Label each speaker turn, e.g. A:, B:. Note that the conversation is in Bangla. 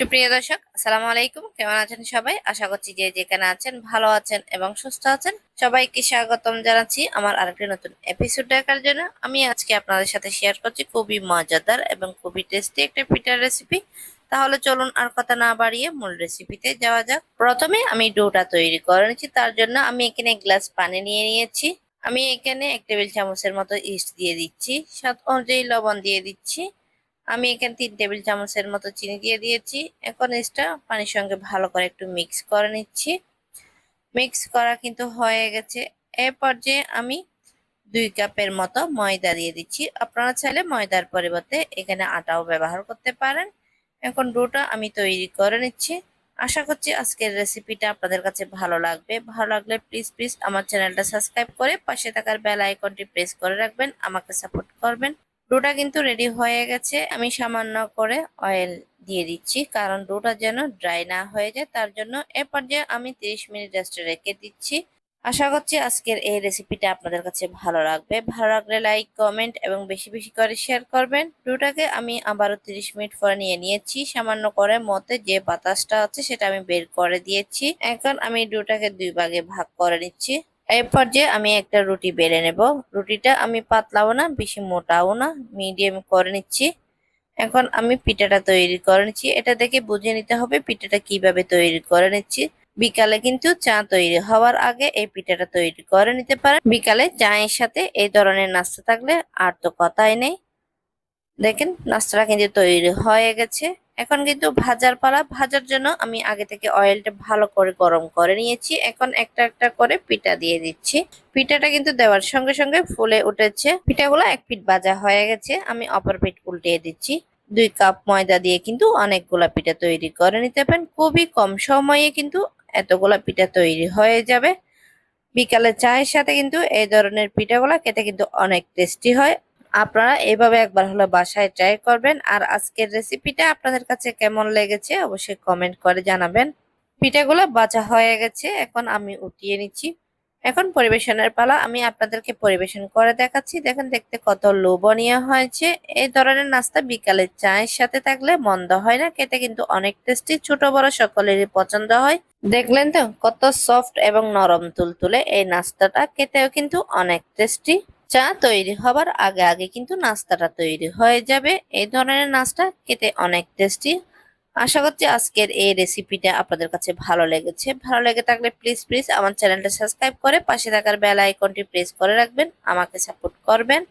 A: সুপ্রিয় দর্শক, আসসালামু আলাইকুম। কেমন আছেন সবাই? আশা করছি যে যেখানে আছেন ভালো আছেন এবং সুস্থ আছেন। সবাইকে স্বাগতম জানাচ্ছি আমার আরেকটি নতুন এপিসোড দেখার জন্য। আমি আজকে আপনাদের সাথে শেয়ার করছি খুবই মজাদার এবং খুবই টেস্টি একটা পিঠার রেসিপি তাহলে চলুন আর কথা না বাড়িয়ে মূল রেসিপিতে যাওয়া যাক। প্রথমে আমি ডোটা তৈরি করে নিচ্ছি। তার জন্য আমি এখানে গ্লাস পানি নিয়ে নিয়েছি। আমি এখানে এক টেবিল চামচের মতো ইস্ট দিয়ে দিচ্ছি। স্বাদ অনুযায়ী লবণ দিয়ে দিচ্ছি। আমি এখানে তিন টেবিল চামচের মতো চিনি দিয়ে দিয়েছি। এখন এটা পানির সঙ্গে ভালো করে একটু মিক্স করে নিচ্ছি। মিক্স করা কিন্তু হয়ে গেছে। এ পর্যায়ে আমি দুই কাপের মতো ময়দা দিয়ে দিচ্ছি। আপনারা চাইলে ময়দার পরিবর্তে এখানে আটাও ব্যবহার করতে পারেন। এখন ডোটা আমি তৈরি করে নিচ্ছি। আশা করছি আজকের রেসিপিটা আপনাদের কাছে ভালো লাগবে। ভালো লাগলে প্লিজ প্লিজ আমার চ্যানেলটা সাবস্ক্রাইব করে পাশে থাকার বেল আইকনটি প্রেস করে রাখবেন। আমাকে সাপোর্ট করবেন। ডোটা কিন্তু রেডি হয়ে গেছে। আমি সামান্য করে অয়েল দিয়ে দিচ্ছি, কারণ ডোটা যেন ড্রাই না হয়ে যায়, তার জন্য এ পর্যায়ে আমি 30 মিনিট রেস্টে রেখে দিচ্ছি। আশা করছি আজকের এই রেসিপিটা আপনাদের কাছে ভালো লাগবে। ভালো লাগলে লাইক কমেন্ট এবং বেশি বেশি করে শেয়ার করবেন। ডোটাকে আমি আবারও 30 মিনিট পরে নিয়ে নিয়েছি। সামান্য করে মতে যে বাতাসটা আছে সেটা আমি বের করে দিয়েছি। এখন আমি ডোটাকে দুই ভাগে ভাগ করে নিচ্ছি। এই পর্যায়ে আমি একটা রুটি বেলে নেব। রুটিটা আমি পাতলাও না, বেশি মোটাও না মিডিয়াম করে নিচ্ছি। এখন আমি পিঠাটা তৈরি করে নিচ্ছি। এটা দেখে বুঝে নিতে হবে পিঠাটা কীভাবে তৈরি করে নিচ্ছি। বিকালে কিন্তু চা তৈরি হওয়ার আগে এই পিঠাটা তৈরি করে নিতে পারেন। বিকালে চায়ের সাথে এই ধরনের নাস্তা থাকলে আর তো কথাই নেই। দেখেন, নাস্তাটা কিন্তু তৈরি হয়ে গেছে। এখন কিন্তু ভাজার পালা, ভাজার জন্য আমি আগে থেকে অয়েলটা ভালো করে গরম করে নিয়েছি। এখন একটা একটা করে পিঠা দিয়ে দিচ্ছি। পিঠাটা কিন্তু দেওয়ার সঙ্গে সঙ্গে ফুলে উঠেছে। পিঠাগুলো এক পিঠ ভাজা হয়ে গেছে। আমি অপর পিঠ উল্টিয়ে দিচ্ছি। দুই কাপ ময়দা দিয়ে কিন্তু অনেকগুলা পিঠা তৈরি করে নিতে পারেন। খুবই কম সময়ে কিন্তু এতগুলা পিঠা তৈরি হয়ে যাবে। বিকালে চায়ের সাথে কিন্তু এই ধরনের পিঠাগুলা খেতে কিন্তু অনেক টেস্টি হয়। আপনারা এভাবে একবার হলো বাসায় ট্রাই করবেন। আর আজকের রেসিপিটা আপনাদের কাছে কেমন লেগেছে অবশ্যই কমেন্ট করে জানাবেন। পিঠাগুলো বাঁচা হয়ে গেছে, এখন আমি উঠিয়ে নিচ্ছি। এখন পরিবেশনের পালা, আমি আপনাদেরকে পরিবেশন করে দেখাচ্ছি। দেখেন, দেখতে কত লোভনীয় হয়েছে। এই ধরনের নাস্তা বিকালে চায়ের সাথে থাকলে মন্দ হয় না, খেতে কিন্তু অনেক টেস্টি ছোট বড় সকলেরই পছন্দ হয়। দেখলেন তো, কত সফট এবং নরম তুলতুলে এই নাস্তাটা, খেতেও কিন্তু অনেক টেস্টি চা তৈরি হবার আগে আগে কিন্তু নাস্তাটা তৈরি হয়ে যাবে। এই ধরনের নাস্তা খেতে অনেক টেস্টি আশা করছি আজকের এই রেসিপিটা আপনাদের কাছে ভালো লেগেছে। ভালো লেগে থাকলে প্লিজ প্লিজ আমার চ্যানেলটা সাবস্ক্রাইব করে পাশে থাকার বেল আইকনটি প্রেস করে রাখবেন, আমাকে সাপোর্ট করবেন।